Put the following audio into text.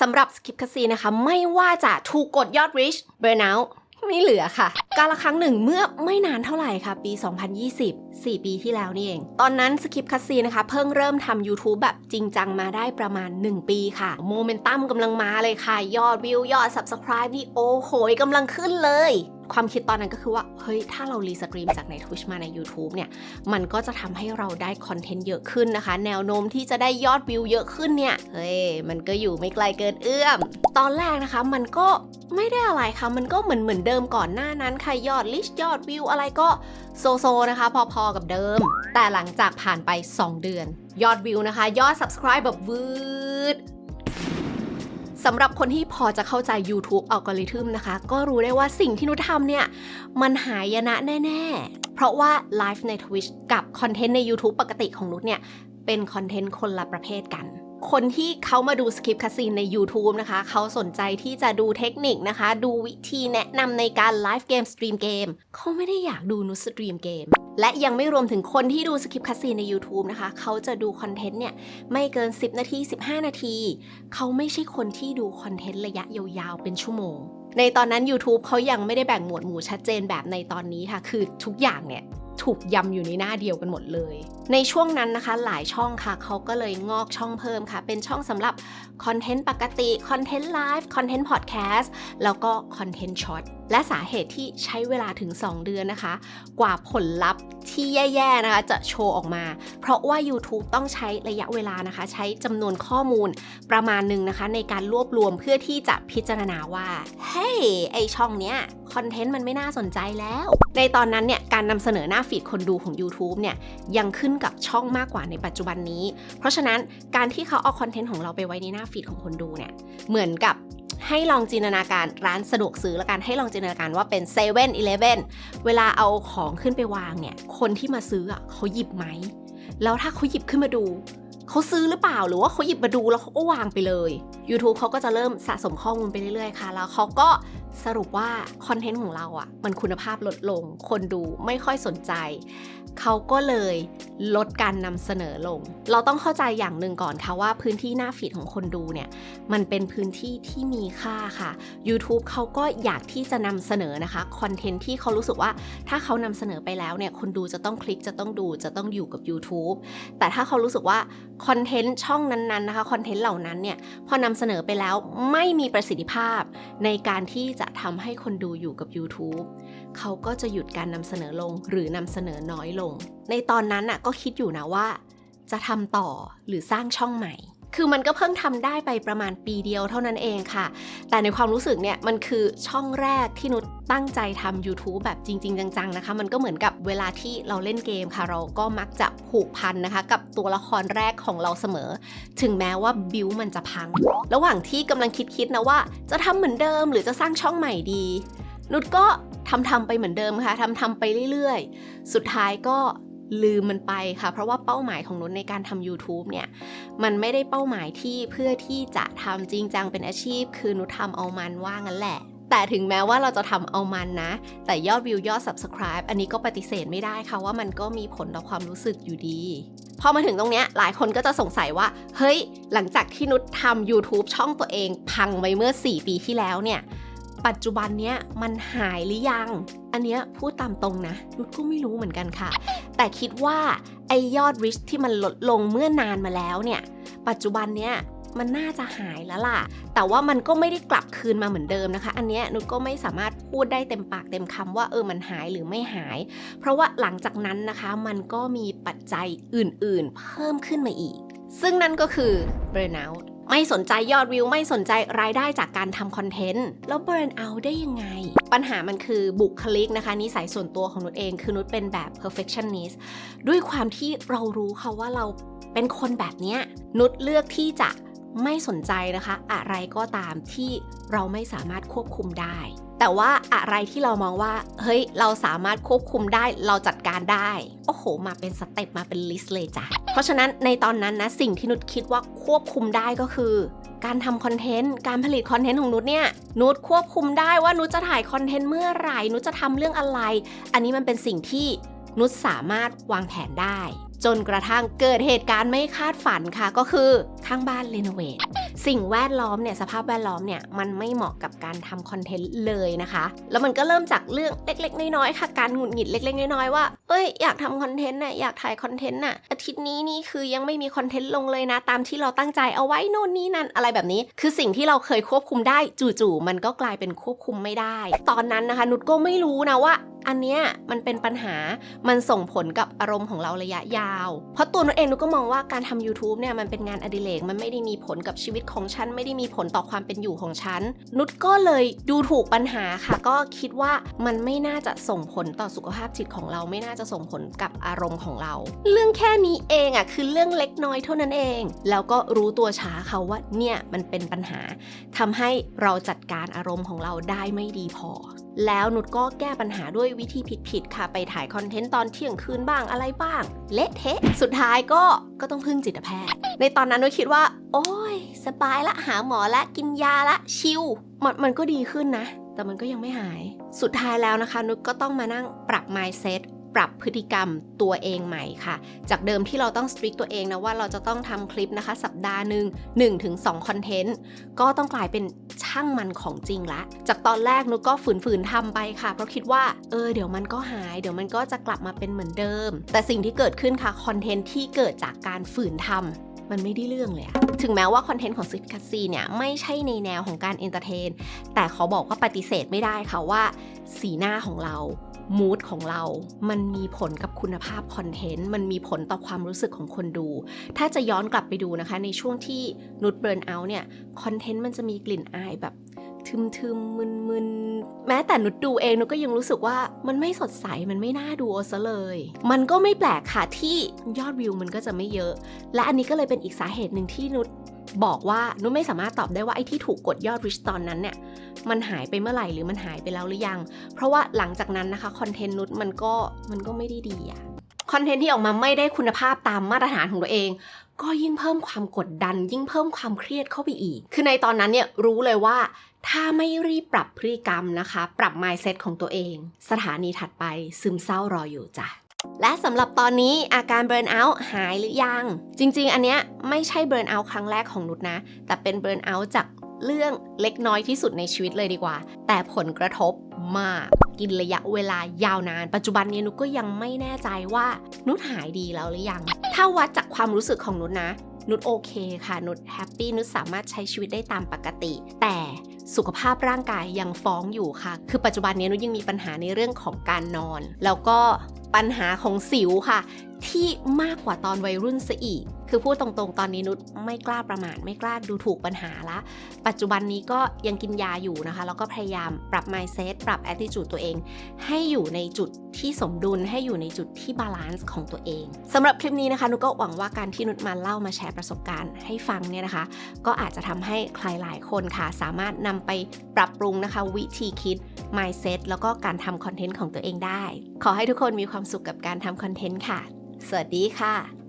สำหรับสกิปคาซีนะคะ ไม่ว่าจะถูกกดยอด reach burnout ไม่เหลือค่ะ การละครั้งหนึ่งเมื่อไม่นานเท่าไหร่ค่ะ ปี 2020 4 ปีที่แล้วนี่เอง ตอนนั้นสกิปคัสซีนะคะ เพิ่งเริ่มทำ YouTube แบบจริงจังมาได้ประมาณ 1 ปีค่ะ โมเมนตัมกำลังมาเลยค่ะ ยอดวิวยอด Subscribe นี่โอ้โหกำลังขึ้นเลย ความคิดตอนนั้นก็คือว่า เฮ้ย ถ้าเรารีสตรีมจากใน Twitch มาใน YouTube เนี่ย มันก็จะทำให้เราได้คอนเทนต์เยอะขึ้นนะคะ แนวโน้มที่จะได้ยอดวิวเยอะขึ้นเนี่ย เฮ้ย มันก็อยู่ไม่ไกลเกินเอื้อม ตอนแรกนะคะ มันก็ไม่ได้อะไรค่ะ มันก็เหมือนเหมือนเดิมก่อนหน้านั้นค่ะ ยอดลิชยอดวิวอะไรก็โซโซนะคะ พอๆกับเดิม แต่หลังจากผ่านไป 2 เดือน ยอดวิวนะคะ ยอด subscribe แบบวืด สำหรับคนที่พอจะเข้าใจ YouTube อัลกอริทึมนะคะ ก็รู้ได้ว่าสิ่งที่นุชทำเนี่ย มันหายนะแน่ ๆ เพราะว่าไลฟ์ใน Twitch กับคอนเทนต์ใน YouTube ปกติของนุชเนี่ย เป็นคอนเทนต์คนละประเภทกัน คนที่เขามาดูสคริปต์คาซีนใน YouTube นะคะ เขาสนใจที่จะดูเทคนิคนะคะ ดูวิธีแนะนำในการไลฟ์เกมสตรีมเกมเขาไม่ได้อยากดูนุสตรีมเกม และยังไม่รวมถึงคนที่ดูสคริปต์คาซีนใน YouTube นะคะ เขาจะดูคอนเทนต์เนี่ย ไม่เกิน 10 นาที 15 นาที เขาไม่ใช่คนที่ดูคอนเทนต์ระยะยาวๆเป็นชั่วโมงในตอนนั้น YouTube เขายังไม่ได้แบ่งหมวดหมู่ชัดเจนแบบในตอนนี้ค่ะ คือทุกอย่างเนี่ย ถูกยำอยู่ในหน้าเดียวกันหมดเลย ในช่วงนั้นนะคะ หลายช่องค่ะเขาก็เลยงอกช่องเพิ่มค่ะ เป็นช่องสำหรับคอนเทนต์ปกติคอนเทนต์ไลฟ์คอนเทนต์พอดแคสต์แล้วก็คอนเทนต์ช็อตและสาเหตุที่ใช้เวลาถึง 2 เดือนนะคะ กว่าผลลัพธ์ที่แย่ๆนะคะจะโชว์ออกมา เพราะว่า YouTube ต้องใช้ระยะเวลานะคะ ใช้จำนวนข้อมูลประมาณหนึ่งนะคะ ในการรวบรวมเพื่อที่จะพิจารณาว่า เฮ้ยไอช่องเนี้ย คอนเทนต์มันไม่น่าสนใจแล้ว ในตอนนั้นเนี่ยการนำเสนอหน้าฟีดคนดูของ YouTube เนี่ยยังขึ้นกับช่องมากกว่าในปัจจุบันนี้ เพราะฉะนั้นการที่เขาเอาคอนเทนต์ของเราไปไว้ในหน้าฟีดของคนดูเนี่ยเหมือนกับให้ลองจินตนาการร้านสะดวกซื้อและกันให้ลองจินตนาการว่าเป็น7 e เ e ่ e อเวลาเอาของขึ้นไปวางเนี่ยคนที่มาซื้ออะเขาหยิบไหม แล้วถ้าเขาหยิบขึ้นมาดูเขาซื้อหรือเปล่าหรือว่าเขาหยิบมาดูแล้วเขาก็วางไปเลย YouTube เขาก็จะเริ่มสะสมข้อมูลไปเรื่อยๆค่ะ แล้วเขาก็ สรุปว่าคอนเทนต์ของเราอะ่ะ มันคุณภาพลดลง คนดูไม่ค่อยสนใจ เขาก็เลยลดการนำเสนอลง เราต้องเข้าใจอย่างหนึ่งก่อนค่ะว่าพื้นที่หน้าฟีดของคนดูเนี่ย มันเป็นพื้นที่ที่มีค่าค่ะ YouTube เขาก็อยากที่จะนำเสนอนะคะคอนเทนต์ที่เขารู้สึกว่าถ้าเขานำเสนอไปแล้วเนี่ย คนดูจะต้องคลิกจะต้องดูจะต้องอยู่กับ YouTube แต่ถ้าเขารู้สึกว่าคอนเทนต์ช่องนั้นๆนะคะคอนเทนต์เหล่านั้นเนี่ยพอนำเสนอไปแล้วไม่มีประสิทธิภาพในการที่จะทำให้คนดูอยู่กับ YouTube เขาก็จะหยุดการนำเสนอลงหรือนำเสนอน้อยลง ในตอนนั้นน่ะก็คิดอยู่นะว่า จะทำต่อหรือสร้างช่องใหม่ คือมันก็เพิ่งทำได้ไปประมาณปีเดียวเท่านั้นเองค่ะ แต่ในความรู้สึกเนี่ยมันคือช่องแรกที่นุชตั้งใจทำ YouTube แบบจริง ๆ จังๆนะคะ มันก็เหมือนกับเวลาที่เราเล่นเกมค่ะ เราก็มักจะผูกพันนะคะ กับตัวละครแรกของเราเสมอ ถึงแม้ว่าบิวมันจะพัง ระหว่างที่กำลังคิดๆนะว่า จะทำเหมือนเดิมหรือจะสร้างช่องใหม่ดี นุชก็ทำทำไปเหมือนเดิมค่ะทำทำไปเรื่อยๆ สุดท้ายก็ ลืมมันไปค่ะ เพราะว่าเป้าหมายของนุชในการทำ YouTube เนี่ย มันไม่ได้เป้าหมายที่เพื่อที่จะทำจริงจังเป็นอาชีพ คือนุชทำเอามันว่างั้นแหละ แต่ถึงแม้ว่าเราจะทำเอามันนะ แต่ยอดวิวยอด subscribe อันนี้ก็ปฏิเสธไม่ได้ค่ะว่ามันก็มีผลต่อความรู้สึกอยู่ดีพอมาถึงตรงเนี้ยหลายคนก็จะสงสัยว่า เฮ้ย หลังจากที่นุชทำ YouTube ช่องตัวเองพังไปเมื่อ 4 ปีที่แล้วเนี่ย ปัจจุบันเนี้ยมันหายหรือยัง อันเนี้ยพูดตามตรงนะนุชก็ไม่รู้เหมือนกันค่ะ แต่คิดว่าไอยอดริชที่มันลดลงเมื่อนานมาแล้วเนี่ย ปัจจุบันเนี้ยมันน่าจะหายแล้วล่ะ แต่ว่ามันก็ไม่ได้กลับคืนมาเหมือนเดิมนะคะ อันเนี้ยนุชก็ไม่สามารถพูดได้เต็มปากเต็มคำว่าเออมันหายหรือไม่หาย เพราะว่าหลังจากนั้นนะคะ มันก็มีปัจจัยอื่นๆ เพิ่มขึ้นมาอีก ซึ่งนั่นก็คือ burnout ไม่สนใจยอดวิว ไม่สนใจรายได้จากการทำคอนเทนต์ แล้วเบรนเอาได้ยังไง ปัญหามันคือบุคลิกนะคะนิสัยส่วนตัวของนุชเอง คือนุชเป็นแบบ perfectionist ด้วยความที่เรารู้ค่ะว่าเราเป็นคนแบบนี้นุชเลือกที่จะไม่สนใจนะคะ อะไรก็ตามที่เราไม่สามารถควบคุมได้ แต่ว่าอะไรที่เรามองว่า เฮ้ย เราสามารถควบคุมได้เราจัดการได้ โอ้โห มาเป็นสเต็ปมาเป็นลิสต์เลยจ้ะ เพราะฉะนั้นในตอนนั้นนะ สิ่งที่นุชคิดว่าควบคุมได้ก็คือ การทำคอนเทนต์ การผลิตคอนเทนต์ของนุชเนี่ย นุชควบคุมได้ว่านุชจะถ่ายคอนเทนต์เมื่อไหร่ นุชจะทำเรื่องอะไร อันนี้มันเป็นสิ่งที่นุชสามารถวางแผนได้ จนกระทั่งเกิดเหตุการณ์ไม่คาดฝันค่ะก็คือข้างบ้านรีโนเวท สิ่งแวดล้อมเนี่ยสภาพแวดล้อมเนี่ยมันไม่เหมาะกับการทำคอนเทนต์เลยนะคะ แล้วมันก็เริ่มจากเรื่องเล็ก ๆ น้อยๆค่ะ การหงุดหงิดเล็ก ๆ น้อยๆว่าเอ้ยอยากทำคอนเทนต์น่ะอยากถ่ายคอนเทนต์น่ะอาทิตย์นี้นี่คือยังไม่มีคอนเทนต์ลงเลยนะ ตามที่เราตั้งใจเอาไว้โน่นนี่นั่นอะไรแบบนี้ คือสิ่งที่เราเคยควบคุมได้จู่ๆมันก็กลายเป็นควบคุมไม่ได้ ตอนนั้นนะคะนุชก็ไม่รู้นะว่าอันเนี้ยมันเป็นปัญหา มันส่งผลกับอารมณ์ของเราระยะยาว เพราะตัวนุชเองนุชก็มองว่าการทำ YouTube เนี่ยมันเป็นงานอดิเรก มันไม่ได้มีผลกับชีวิตของฉันไม่ได้มีผลต่อความเป็นอยู่ของฉัน นุชก็เลยดูถูกปัญหาค่ะ ก็คิดว่ามันไม่น่าจะส่งผลต่อสุขภาพจิตของเราไม่น่าจะส่งผลกับอารมณ์ของเรา เรื่องแค่นี้เองอะคือเรื่องเล็กน้อยเท่านั้นเอง แล้วก็รู้ตัวช้าค่ะว่าเนี่ยมันเป็นปัญหาทำให้เราจัดการอารมณ์ของเราได้ไม่ดีพอ แล้วนุชก็แก้ปัญหาด้วยวิธีผิดๆค่ะไปถ่ายคอนเทนต์ตอนเที่ยงคืนบ้างอะไรบ้าง เละเทะสุดท้ายก็ ก็ต้องพึ่งจิตแพทย์ ในตอนนั้นนุชคิดว่า โอ้ย สบายละหาหมอละกินยาละชิลมันมันก็ดีขึ้นนะ แต่มันก็ยังไม่หาย สุดท้ายแล้วนะคะ นุชก็ต้องมานั่งปรับ mindset ปรับพฤติกรรมตัวเองใหม่ค่ะ จากเดิมที่เราต้องสตริกตัวเองนะว่าเราจะต้องทำคลิปนะคะ สัปดาห์หนึ่ง1-2คอนเทนต์ ก็ต้องกลายเป็น ช่างมันของจริงละ จากตอนแรกนุกก็ฝืนๆทำไปค่ะ เพราะคิดว่าเออเดี๋ยวมันก็หาย เดี๋ยวมันก็จะกลับมาเป็นเหมือนเดิม แต่สิ่งที่เกิดขึ้นค่ะคอนเทนต์ที่เกิดจากการฝืนทำมันไม่ได้เรื่องเลยอะถึงแม้ว่าคอนเทนต์ของซิกคัสซีเนี่ยไม่ใช่ในแนวของการเอนเตอร์เทน แต่เขาบอกว่าปฏิเสธไม่ได้ค่ะว่า สีหน้าของเรา มูดของเรา มันมีผลกับคุณภาพคอนเทนต์ มันมีผลต่อความรู้สึกของคนดู ถ้าจะย้อนกลับไปดูนะคะ ในช่วงที่นุชเบิร์นเอาเนี่ย คอนเทนต์มันจะมีกลิ่นอายแบบทึมๆมึนๆแม้แต่นุชดูเองนุชก็ยังรู้สึกว่ามันไม่สดใสมันไม่น่าดูซะเลย มันก็ไม่แปลกค่ะที่ยอดวิวมันก็จะไม่เยอะ และอันนี้ก็เลยเป็นอีกสาเหตุหนึ่งที่นุช บอกว่านุชไม่สามารถตอบได้ว่าไอ้ที่ถูกกดยอดริชตอนนั้นเนี่ยมันหายไปเมื่อไหร่หรือมันหายไปแล้วหรือยัง เพราะว่าหลังจากนั้นนะคะคอนเทนต์นุชมันก็มันก็ไม่ได้ดีอะคอนเทนต์ที่ออกมาไม่ได้คุณภาพตามมาตรฐานของตัวเอง ก็ยิ่งเพิ่มความกดดัน ยิ่งเพิ่มความเครียดเข้าไปอีก คือในตอนนั้นเนี่ยรู้เลยว่า ถ้าไม่รีบปรับพฤติกรรมนะคะ ปรับ mindset ของตัวเอง สถานีถัดไปซึมเศร้ารออยู่จ้ะ และสำหรับตอนนี้อาการเบิร์นเอาท์หายหรือยัง จริงๆ อันเนี้ยไม่ใช่เบิร์นเอาท์ครั้งแรกของนุชนะ แต่เป็นเบิร์นเอาท์จากเรื่องเล็กน้อยที่สุดในชีวิตเลยดีกว่า แต่ผลกระทบมาก กินระยะเวลายาวนาน ปัจจุบันนี้นุชก็ยังไม่แน่ใจว่านุชหายดีแล้วหรือยัง ถ้าวัดจากความรู้สึกของนุชนะนุชโอเคค่ะนุชแฮปปี้นุชสามารถใช้ชีวิตได้ตามปกติ แต่ สุขภาพร่างกายยังฟ้องอยู่ค่ะ คือปัจจุบันนี้นุยังมีปัญหาในเรื่องของการนอน แล้วก็ปัญหาของสิวค่ะ ที่มากกว่าตอนวัยรุ่นซะอีก คือพูดตรงๆ ตอนนี้นุชไม่กล้าประมาทไม่กล้าดูถูกปัญหาละ ปัจจุบันนี้ก็ยังกินยาอยู่นะคะ แล้วก็พยายามปรับ mindset ปรับ attitude ตัวเอง ให้อยู่ในจุดที่สมดุลให้อยู่ในจุดที่บาลานซ์ของตัวเองสำหรับคลิปนี้นะคะนุชก็หวังว่าการที่นุชมาเล่ามาแชร์ประสบการณ์ให้ฟังเนี่ยนะคะ ก็อาจจะทำให้ใครหลายคนค่ะ สามารถนำไปปรับปรุงนะคะ วิธีคิด mindset แล้วก็การทำคอนเทนต์ของตัวเองได้ ขอให้ทุกคนมีความสุขกับการทำคอนเทนต์ค่ะ สวัสดีค่ะ